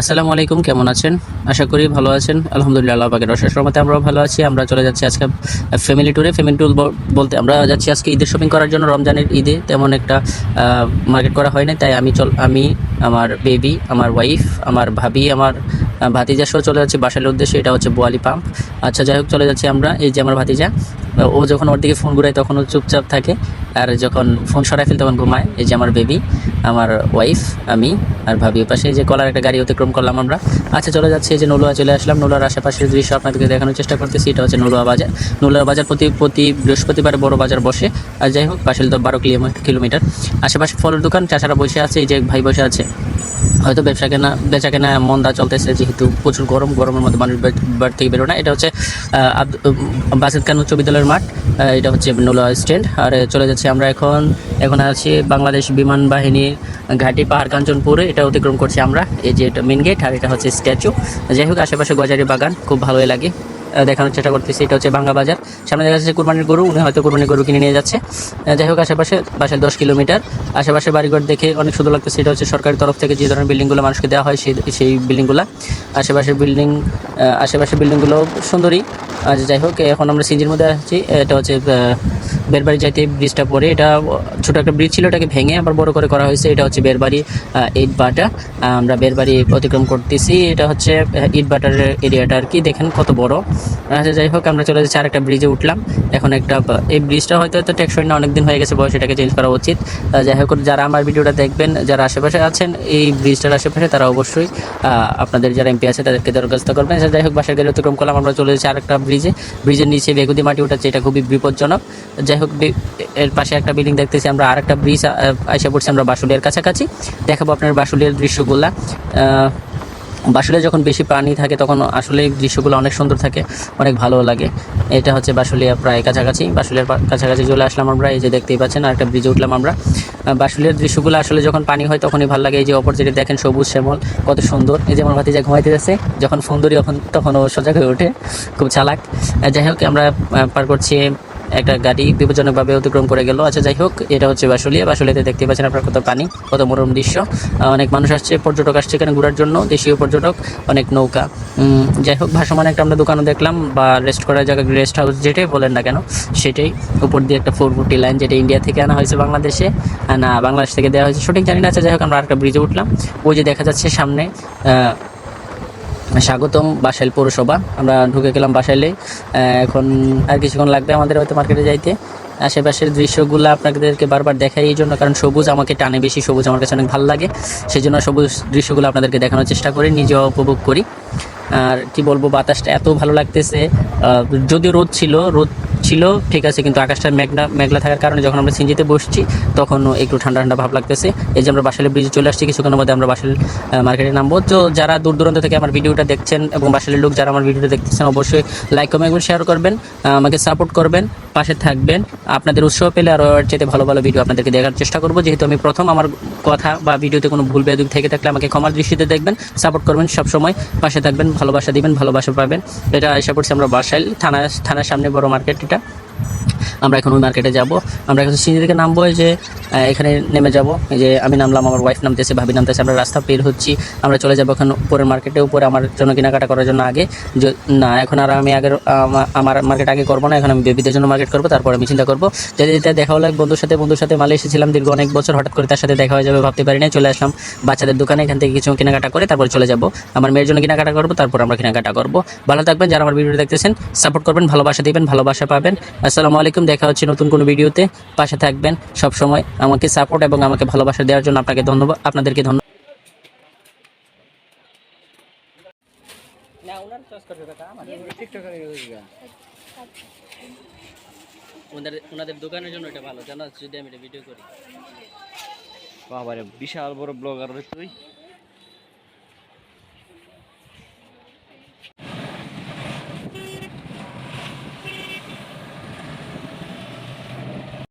আসসালামু আলাইকুম, কেমন আছেন? আশা করি ভালো আছেন। আলহামদুলিল্লাহ, আল্লাহ অশেষ রহমতে আমরাও ভালো আছি। আমরা চলে যাচ্ছি আজকে ফ্যামিলি ট্যুরে ফ্যামিলি ট্যুর বলতে আমরা যাচ্ছি আজকে ঈদের শপিং করার জন্য, রমজানের ঈদে। তেমন একটা মার্কেট করা হয়নি তাই আমি চল আমি, আমার বেবি আমার ওয়াইফ আমার ভাবি, আমার ভাতিজা সহ চলে যাচ্ছে বাসালের উদ্দেশ্যে, এটা হচ্ছে বোয়ালি পাম্প আচ্ছা যাই হোক, চলে যাচ্ছি আমরা। এই যে আমার ভাতিজা ও যখন ওর দিকে ফোন ঘুরায় তখন ও চুপচাপ থাকে আর যখন ফোন সরাই ফেল তখন ঘুমায়। এই যে আমার বেবি আমার ওয়াইফ আমি আর ভাবি পাশে যে কলার একটা গাড়ি অতিক্রম করলাম আমরা। আচ্ছা চলে যাচ্ছি। এই যে নলুয়া চলে আসলাম। নলুয়ার আশেপাশের দৃশ্য আপনাদেরকে দেখানোর চেষ্টা করতেছি। এটা হচ্ছে নলুয়া বাজার। নলুয়া বাজার প্রতি প্রতি বৃহস্পতিবার বড় বাজার বসে। আর যাই হোক পাশে তো বারো কিলোমিটার। আশেপাশে ফলের দোকান চাচারা বসে আছে। এই যে ভাই বসে আছে। হয়তো ব্যবসা কেনা, বেচা কেনা মন্দা চলতেছে, যেহেতু প্রচুর গরম, গরমের মধ্যে মানুষ বাড়ি থেকে বেরো না। এটা হচ্ছে আব্দ- খান উচ্চ বিদ্যালয়ের মাঠ। এটা হচ্ছে নোলা স্ট্যান্ড। আর চলে যাচ্ছি আমরা এখন এখন আছি বাংলাদেশ বিমান বাহিনী ঘাটি পাহাড় কাঞ্চনপুরে। এটা অতিক্রম করছি আমরা। এই যে এটা মেন গেট আর এটা হচ্ছে স্ট্যাচু যাই হোক, আশেপাশে গজারি বাগান, খুব ভালোই লাগে। দেখানোর চেষ্টা করতেছি। এটা হচ্ছে ভাঙ্গা বাজার। সামনে দেখা যাচ্ছে কুরবানির গরু, উনি হয়তো কুরবানির গরু কিনে নিয়ে যাচ্ছে। যাই হোক, আশেপাশে বাসায় দশ কিলোমিটার। আশেপাশে বাড়িঘর দেখে অনেক সুন্দর লাগতেছে। এটা হচ্ছে সরকারের তরফ থেকে যে ধরনের বিল্ডিংগুলো মানুষকে দেওয়া হয়, সেই সেই বিল্ডিংগুলো। আশেপাশে বিল্ডিং আশেপাশে বিল্ডিংগুলো সুন্দরই। আর যাই হোক, এখন আমরা সিজির মধ্যে আসছি। এটা হচ্ছে বেরবাড়ি যাইতে ব্রিজটা পরে এটা ছোট একটা ব্রিজ ছিল এটাকে ভেঙে আবার বড় করে করা হয়েছে। এটা হচ্ছে বেরবাড়ি ইট বাটা আমরা বেরবাড়ি অতিক্রম করতেছি। এটা হচ্ছে ইট বাটার এরিয়াটা আর কি। দেখেন কত বড়। আচ্ছা যাই হোক আমরা চলে যাচ্ছি আরেকটা ব্রিজে উঠলাম। এখন একটা এই ব্রিজটা হয়তো হয়তো টেকসই না অনেকদিন হয়ে গেছে বয়স এটাকে চেঞ্জ করা উচিত। যাই হোক যারা আমার ভিডিওটা দেখবেন যারা আশেপাশে আছেন এই ব্রিজটার আশেপাশে তারা অবশ্যই আপনাদের যারা এমপি আছে তাদেরকে দরখাস্ত করবেন। আচ্ছা, যাই হোক বাসার গেলে অতিক্রম করলাম আমরা চলে যাচ্ছি আরেকটা ব্রিজে ব্রিজের নিচে বেগুদি মাটি উঠাচ্ছে এটা খুবই বিপজ্জনক। যাই হোক, বে- এর পাশে একটা বিল্ডিং দেখতেছি, আমরা আরেকটা ব্রিজ এসে পড়ছি আমরা বাসুলিয়ার কাছাকাছি। দেখাবো আপনার বাসুলিয়ার দৃশ্যগুলা। বাসুলিয়া যখন বেশি পানি থাকে, তখন আসলে দৃশ্যগুলো অনেক সুন্দর থাকে, অনেক ভালো লাগে। এটা হচ্ছে বাসুলিয়া প্রায় কাছাকাছি, বাসুলিয়ার কাছাকাছি চলে আসলাম আমরা, এই যে দেখতেই পাচ্ছেন আর একটা ব্রিজে উঠলাম আমরা। বাসুলিয়ার দৃশ্যগুলো আসলে যখন পানি হয়, তখনই ভালো লাগে। এই যে অপর যেটা দেখেন, সবুজ শ্যামল, কত সুন্দর। এই যে আমার ভাতিজা ঘুমাইতে যাচ্ছে, যখন ফোন ধরি, তখন তখন ও সজাগ হয়ে ওঠে, খুব চালাক। যাই হোক, আমরা পার করছি একটা গাড়ি বিপজ্জনকভাবে অতিক্রম করে গেল। আচ্ছা যাই হোক, এটা হচ্ছে বাসুলিয়া। বাসুলিয়াতে দেখতে পাচ্ছেন আপনার কত পানি, কত মনোরম দৃশ্য। অনেক মানুষ আসছে, পর্যটক আসছে এখানে ঘোরার জন্য, দেশীয় পর্যটক, অনেক নৌকা। যাই হোক, ভাসমান একটা আমরা দোকানও দেখলাম, বা রেস্ট করার জায়গা রেস্ট হাউস যেটাই বলেন না কেন, সেটাই। উপর দিয়ে একটা ফোর ফুটি লাইন যেটা ইন্ডিয়া থেকে আনা হয়েছে বাংলাদেশে না, বাংলাদেশ থেকে দেওয়া হয়েছে। সঠিক জানি না আচ্ছা যাই হোক, আমরা আরেকটা ব্রিজে উঠলাম। ওই যে দেখা যাচ্ছে সামনে স্বাগতম বাসাইল পৌরসভা। আমরা ঢুকে গেলাম বাসাইলে এখন আর কিছুক্ষণ লাগবে আমাদের হয়তো মার্কেটে যাইতে। আশেপাশের দৃশ্যগুলো আপনাদেরকে বারবার দেখাই এই জন্য, কারণ সবুজ আমাকে টানে বেশি, সবুজ আমার কাছে অনেক ভালো লাগে। সেই জন্য সবুজ দৃশ্যগুলো আপনাদেরকে দেখানোর চেষ্টা করি, নিজেও উপভোগ করি। আর কি বলব, বাতাসটা এত ভালো লাগতেছে। যদি রোদ ছিল, রোদ ছিল, ঠিক আছে, কিন্তু আকাশটা মেঘনা, মেঘলা থাকার কারণে যখন আমরা সিঞ্জিতে বসছি তখন একটু ঠান্ডা ঠান্ডা ভাব লাগতেছে। এই যে আমরা বাসালে ব্রিজে চলে আসছি, কিছুক্ষণের মধ্যে আমরা বাসাল মার্কেটে নামবো। তো যারা দূর দূরান্ত থেকে আমার ভিডিওটা দেখছেন এবং বাসালের লোক যারা আমার ভিডিওটা দেখতেছেন, অবশ্যই লাইক কমেন্ট শেয়ার করবেন আমাকে সাপোর্ট করবেন, পাশে থাকবেন। আপনাদের উৎসাহ পেলে আরও চাইতে ভালো ভালো ভিডিও আপনাদেরকে দেখার চেষ্টা করব। যেহেতু আমি প্রথম আমার কথা বা ভিডিওতে কোনো ভুল বেদুক থেকে থাকলে আমাকে ক্ষমার দৃষ্টিতে দেখবেন সাপোর্ট করবেন সবসময় পাশে থাকবেন, ভালোবাসা দিবেন, ভালোবাসা পাবেন। এটা আশা করছি আমরা বাসাইল থানা থানার সামনে বড় মার্কেট এটা। আমরা এখন ওই মার্কেটে যাব। আমরা এখন থেকে নামবো যে এখানে নেমে যাব। এই যে আমি নামলাম, আমার ওয়াইফ নামতেছে, ভাবি নামতেছে, আমরা রাস্তা বের হচ্ছি, আমরা চলে যাব এখন উপরের মার্কেটে উপরে আমার জন্য কেনাকাটা করার জন্য আগে। না, এখন আর আমি আগের আমার মার্কেট আগে করব না, এখন আমি বেবিদের জন্য মার্কেট করব, তারপর আমি চিন্তা করব। যদি এটা দেখা হলো এক বন্ধুর সাথে বন্ধুর সাথে মালে এসেছিলাম দীর্ঘ অনেক বছর, হঠাৎ করে তার সাথে দেখা হয়ে যাবে, ভাবতে পারি না চলে আসলাম বাচ্চাদের দোকানে, এখান থেকে কিছু কেনাকাটা করে তারপর চলে যাব। আমার মেয়ের জন্য কেনাকাটা করব, তারপর আমরা কেনাকাটা করব। ভালো থাকবেন, যারা আমার ভিডিও দেখতেছেন সাপোর্ট করবেন, ভালোবাসা দিবেন, ভালোবাসা পাবেন। আসসালামু আলাইকুম, দেখা হচ্ছে নতুন কোনো ভিডিওতে। পাশে থাকবেন সব সময় আমাকে সাপোর্ট এবং আমাকে ভালোবাসা দেওয়ার জন্য আপনাকে ধন্যবাদ আপনাদেরকে ধন্যবাদ। ওনাদের দোকানের জন্য এটা ভালো জানো যদি আমি এটা ভিডিও করি। বাবারে বিশাল বড় ব্লগার তুই।